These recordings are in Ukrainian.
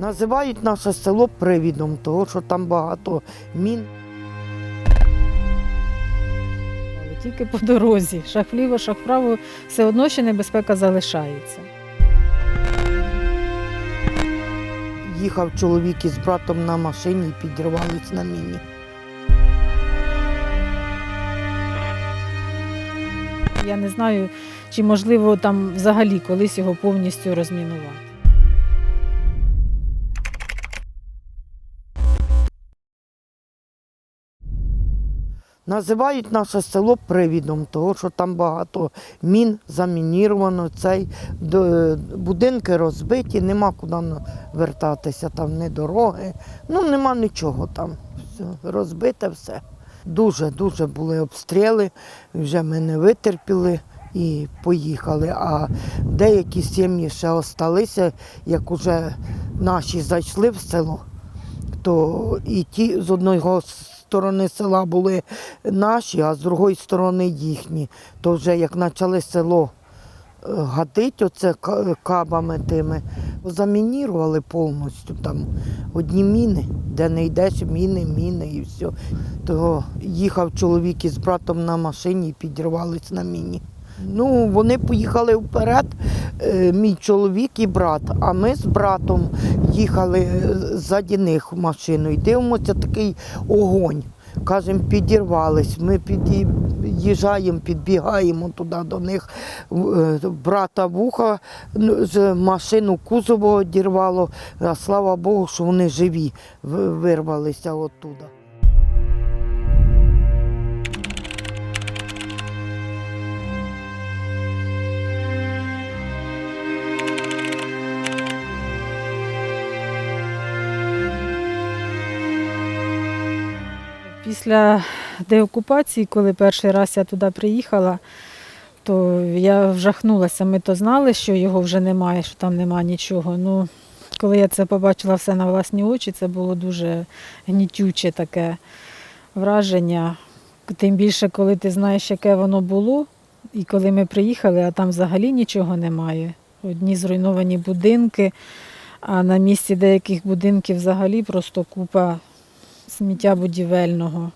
Називають наше село привідом, того що там багато мін. Але Тільки по дорозі, шаг вправо, все одно ще небезпека залишається. Їхав чоловік із братом на машині і підірвались на міні. Я не знаю, чи можливо там взагалі колись його повністю розмінувати. Називають наше село привідом, того що там багато мін замініровано. Цей будинки розбиті, нема куди вертатися, там ні дороги, ну нема нічого там. Все, розбите все. Дуже дуже були обстріли, вже ми не витерпіли і поїхали. А деякі сім'ї ще осталися, як уже наші зайшли в село то і ті з одної сторони села були наші, а з другої сторони їхні. То вже як почали село е, гатить оце кабами тими, замінірували повністю там одні міни, де не йдеш, міни, міни і все. То їхав чоловік із братом на машині і підірвались на міні. Ну, вони поїхали вперед, е, мій чоловік і брат, а ми з братом їхали е, ззаді них в машину і дивимося такий огонь. Кажемо, підірвались. Ми під'їжджаємо, підбігаємо туди до них. Е, Брата вуха з машину кузову дірвало, а слава Богу, що вони живі, вирвалися оттуда. Після деокупації, коли перший раз я туди приїхала, то я вжахнулася. Ми то знали, що його вже немає, що там немає нічого. Ну, коли я це побачила все на власні очі, це було дуже гнітюче таке враження. Тим більше, коли ти знаєш, яке воно було, і коли ми приїхали, а там взагалі нічого немає. Одні зруйновані будинки, а на місці деяких будинків взагалі просто купа сміття будівельного.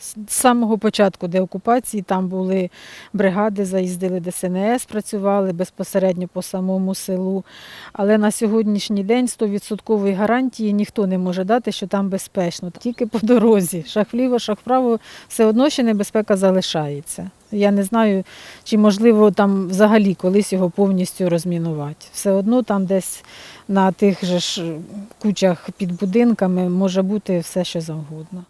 З самого початку деокупації там були бригади, заїздили ДСНС, працювали безпосередньо по самому селу. Але на сьогоднішній день 100% гарантії ніхто не може дати, що там безпечно. Тільки по дорозі, шах вліво, шах вправо, все одно ще небезпека залишається. Я не знаю, чи можливо там взагалі колись його повністю розмінувати. Все одно там десь на тих же ж кучах під будинками може бути все, що завгодно.